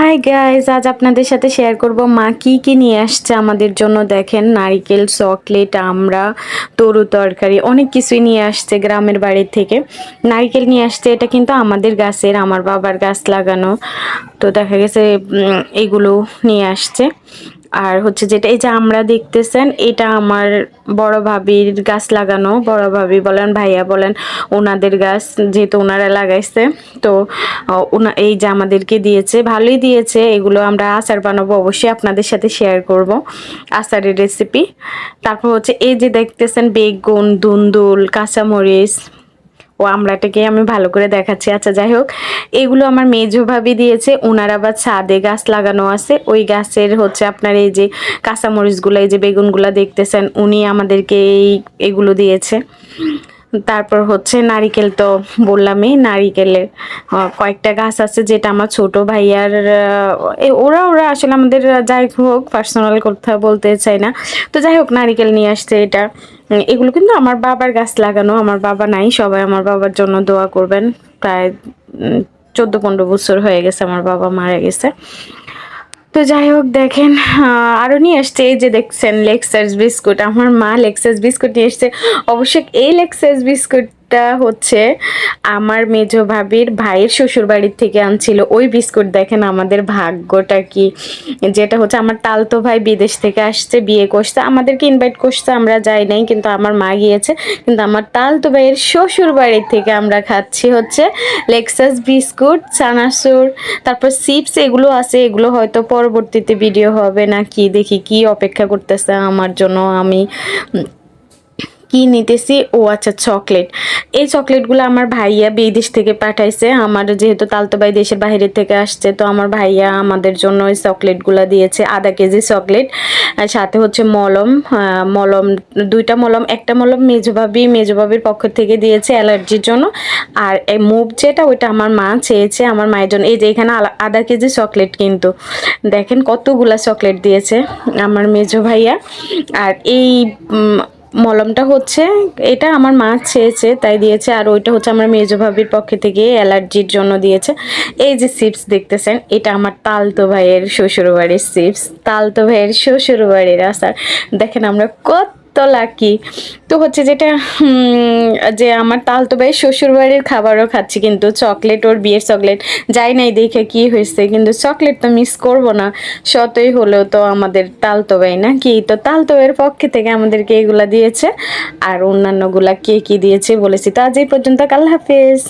Hi guys আজ আপনাদের সাথে শেয়ার করব মা কী কী নিয়ে আসছে আমাদের জন্য। দেখেন নারিকেল, চকলেট, আমরা, তরু তরকারি, অনেক কিছুই নিয়ে আসছে গ্রামের বাড়ির থেকে। নারিকেল নিয়ে আসছে, এটা কিন্তু আমাদের গাছের, আমার বাবার গাছ লাগানো। তো দেখা গেছে এগুলো নিয়ে আসছে। আর হচ্ছে যেটা এই যে আমরা দেখতেছেন, এটা আমার বড় ভাবির গাছ লাগানো, বড় ভাবি বলেন, ভাইয়া বলেন, ওনাদের গাছ যেহেতু ওনারা লাগাইছে, তো ওনা, এই যে আমাদেরকে দিয়েছে, ভালোই দিয়েছে, এগুলো আমরা আচার বানাবো অবশ্যই আপনাদের সাথে শেয়ার করব, আচারের রেসিপি তারপর হচ্ছে এই যে দেখতেছেন বেগুন, দুন্দুল, কাঁচামরিচ ও আমড়াটাকে আমি ভালো করে দেখাচ্ছি। আচ্ছা যাই হোক, এগুলো আমার মেজো ভাবি দিয়েছে। ওনার আবার ছাদে গাছ লাগানো আছে। ওই গাছের হচ্ছে আপনার এই যে কাঁচামরিচগুলো, এই যে বেগুনগুলো দেখতেছেন, উনি আমাদেরকে এই, এগুলো দিয়েছে। তারপর হচ্ছে নারিকেল তো বললামই, নারিকেলের কয়েকটা গাছ আছে যেটা আমার ছোট ভাইয়ার ওরা ওরা আসলে আমাদের যাই হোক পার্সোনাল কথা বলতে চাই না। তো যাই হোক, নারিকেল নিয়ে আসছে এটা। এগুলো কিন্তু আমার বাবার গাছ লাগানো, আমার বাবা নাই, সবাই আমার বাবার জন্য দোয়া করবেন। প্রায় চোদ্দ পনেরো বছর হয়ে গেছে, আমার বাবা মারা গেছে। তো যাই হোক, দেখেন আরও নিয়ে আসছে। এই যে দেখছেন লেক্সাস বিস্কুট আমার মা লেক্সাস বিস্কুট নিয়ে এসছে। অবশ্যই এই লেক্সাস বিস্কুটটা হচ্ছে আমার মেজো ভাবির ভাইয়ের শ্বশুর বাড়ির থেকে আনছিল। ওই বিস্কুট দেখেন আমাদের ভাগ্যটা কি। যেটা হচ্ছে আমার তালতো ভাই বিদেশ থেকে আসছে, বিয়ে করছে। আমাদেরকে ইনভাইট করছে, আমরা যাই নাই, কিন্তু আমার মা গিয়েছে। কিন্তু আমার তালতো ভাইয়ের শ্বশুর বাড়ির থেকে আমরা খাচ্ছি হচ্ছে লেক্সাস বিস্কুট চানাসুর তারপর চিপস এগুলো আছে। এগুলো হয়তো পরবর্তীতে ভিডিও হবে না কি, দেখি কি অপেক্ষা করতেছে আমার জন্য আমি। কি নিতেছি? ও আচ্ছা চকলেট। এই চকলেটগুলো আমার ভাইয়া বিদেশ থেকে পাঠাইছে। আমার যেহেতু তালতো ভাই দেশের বাইরে থেকে আসছে, তো আমার ভাইয়া আমাদের জন্য ওই চকলেটগুলো দিয়েছে, আধা কেজি চকলেট। আর সাথে হচ্ছে মলম মলম, দুইটা মলম, একটা মলম মেজবাবি মেজবাবির পক্ষ থেকে দিয়েছে অ্যালার্জির জন্য। আর এই মুভ যেটা, ওইটা আমার মা চেয়েছে, আমার মায়ের জন্য। এই যে এখানে আধা কেজি চকলেট কিন্তু। দেখেন কতগুলা চকলেট দিয়েছে আমার মেজো ভাইয়া। আর এই মলমটা হচ্ছে, এটা আমার মা চেয়েছে, তাই দিয়েছে, আর ওইটা হচ্ছে আমার মেজো ভাবির পক্ষে থেকে অ্যালার্জির জন্য দিয়েছে। এই যে সিপস দেখতেছেন, এটা আমার তালতো ভাইয়ের শ্বশুরবাড়ির সিপস তালতো ভাইয়ের শ্বশুরবাড়ির আসার দেখেন আমরা কত লাকি তো হচ্ছে যেটা যে আমার তালতো ভাই শ্বশুর বাড়ির খাবারও খাচ্ছি, কিন্তু চকলেট ওর বিয়ের চকলেট যাই নাই দেখে কি হয়েছে, কিন্তু চকলেট তো মিস করব না। শতই হলেও তো আমাদের তালতো ভাই না কি তো তালতো ভাইয়ের পক্ষে থেকে আমাদেরকে এগুলা দিয়েছে, আর অন্যান্যগুলা কে কি দিয়েছে বলেছি। তো আজ এই পর্যন্ত, আল্লাহ হাফেজ।